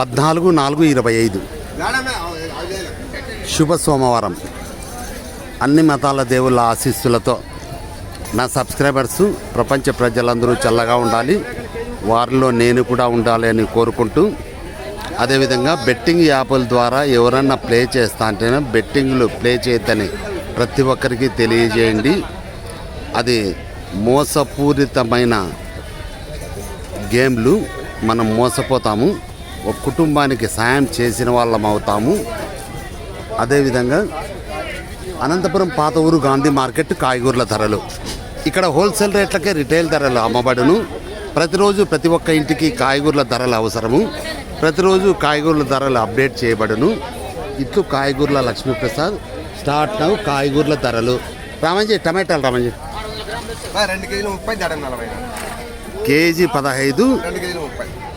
పద్నాలుగు నాలుగు ఇరవై ఐదు. శుభ సోమవారం. అన్ని మతాల దేవుళ్ళ ఆశీస్సులతో నా సబ్స్క్రైబర్స్ ప్రపంచ ప్రజలందరూ చల్లగా ఉండాలి. వారిలో నేను కూడా ఉండాలి అని కోరుకుంటూ అదేవిధంగా బెట్టింగ్ యాప్ల ద్వారా ఎవరన్నా ప్లే చేస్తా అంటేనే బెట్టింగ్లు ప్లే చేయొద్దని ప్రతి ఒక్కరికి తెలియజేయండి. అది మోసపూరితమైన గేమ్లు మనం మోసపోతాము. ఒక కుటుంబానికి సాయం చేసిన వాళ్ళం అవుతాము. అదేవిధంగా అనంతపురం పాత ఊరు గాంధీ మార్కెట్ కాయగూరల ధరలు. ఇక్కడ హోల్సేల్ రేట్లకే రిటైల్ ధరలు అమ్మబడును. ప్రతిరోజు ప్రతి ఒక్క ఇంటికి కాయగూరల ధరలు అవసరము. ప్రతిరోజు కాయగూరల ధరలు అప్డేట్ చేయబడును. ఇట్లు కాయగూరల లక్ష్మీప్రసాద్ స్టార్ట్ నౌ కాయగూరల ధరలు. రామంజీ టమాటాలు రామంజీ. కేజీ పదహైదు.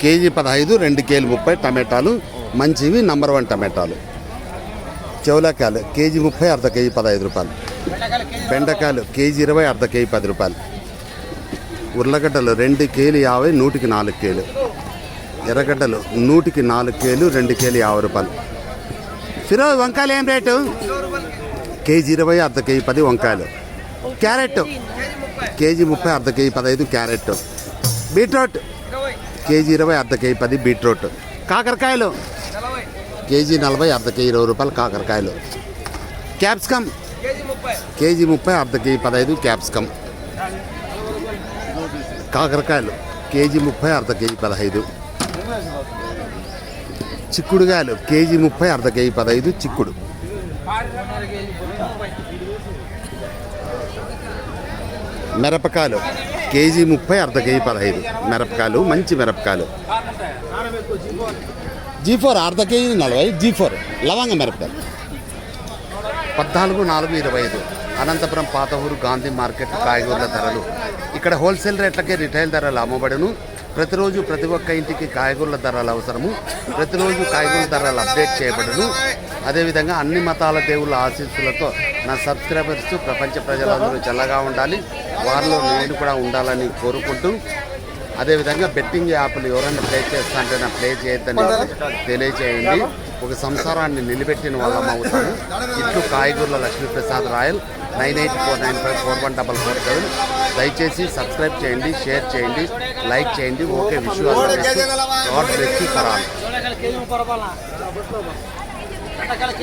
కేజీ పదహైదు రెండు కేజీలు ముప్పై టమాటాలు. మంచివి నంబర్ వన్ టమాటాలు. చెవులకాయలు కేజీ ముప్పై అర్ధ కేజీ పదహైదు రూపాయలు. బెండకాయలు కేజీ ఇరవై అర్ధ కేజీ పది రూపాయలు. ఉర్లగడ్డలు రెండు కేలు యాభై నూటికి నాలుగు కేలు. ఎర్రగడ్డలు నూటికి నాలుగు కేలు రెండు కేలు యాభై రూపాయలు. ఫిరోజ్ వంకాయలు ఏం రేటు? కేజీ ఇరవై అర్ధ కేజీ పది వంకాయలు. క్యారెట్? కేజీ ముప్పై అర్ధ కేజీ పదహైదు క్యారెట్. బీట్రూట్? కేజీ ఇరవై అర్ధ కేజీ పది బీట్రూట్. కాకరకాయలు. కేజీ నలభై అర్ధ కేజీ ఇరవై రూపాయలు కాకరకాయలు. క్యాప్సికమ్. కేజీ ముప్పై అర్ధ కేజీ పదహైదు క్యాప్సికమ్. కాకరకాయలు. కేజీ ముప్పై అర్ధ కేజీ పదహైదు. చిక్కుడుగాయలు కేజీ ముప్పై అర్ధ కేజీ పదహైదు చిక్కుడు. మిరపకాయలు. కేజీ ముప్పై అర్ధ కేజీ పదహైదు. మిరపకాయలు మంచి మిరపకాయలు. జీ ఫోర్ అర్ధ కేజీ నలభై జీ ఫోర్ లవంగ మిరపకాయలు. పద్నాలుగు నాలుగు ఇరవై ఐదు. అనంతపురం పాత ఊరు గాంధీ మార్కెట్ కాయగూరల ధరలు. ఇక్కడ హోల్సేల్ రేట్లకే రిటైల్ ధరలు అమ్మబడును. ప్రతిరోజు ప్రతి ఒక్క ఇంటికి కాయగూరల ధరలు అవసరము. ప్రతిరోజు కాయగూరల ధరలు అప్డేట్ చేయబడును. అదేవిధంగా అన్ని మతాల దేవుళ్ళ ఆశీస్సులతో నా సబ్స్క్రైబర్స్ ప్రపంచ ప్రజలందరూ చల్లగా ఉండాలి. వారిలో నేను కూడా ఉండాలని కోరుకుంటూ అదేవిధంగా బెట్టింగ్ యాప్లు ఎవరైనా ప్లే చేస్తా అంటే నా ప్లే చేయొద్దని తెలియజేయండి ఒక సంసారాన్ని నిలబెట్టిన వాళ్ళం అవుతాము. ఇట్లు కాయగూరల Lakshmiprasad Royal nine eight four nine five four one double four seven. దయచేసి సబ్స్క్రైబ్ చేయండి షేర్ చేయండి లైక్ చేయండి. ఓకే విషయాలు God bless you for all.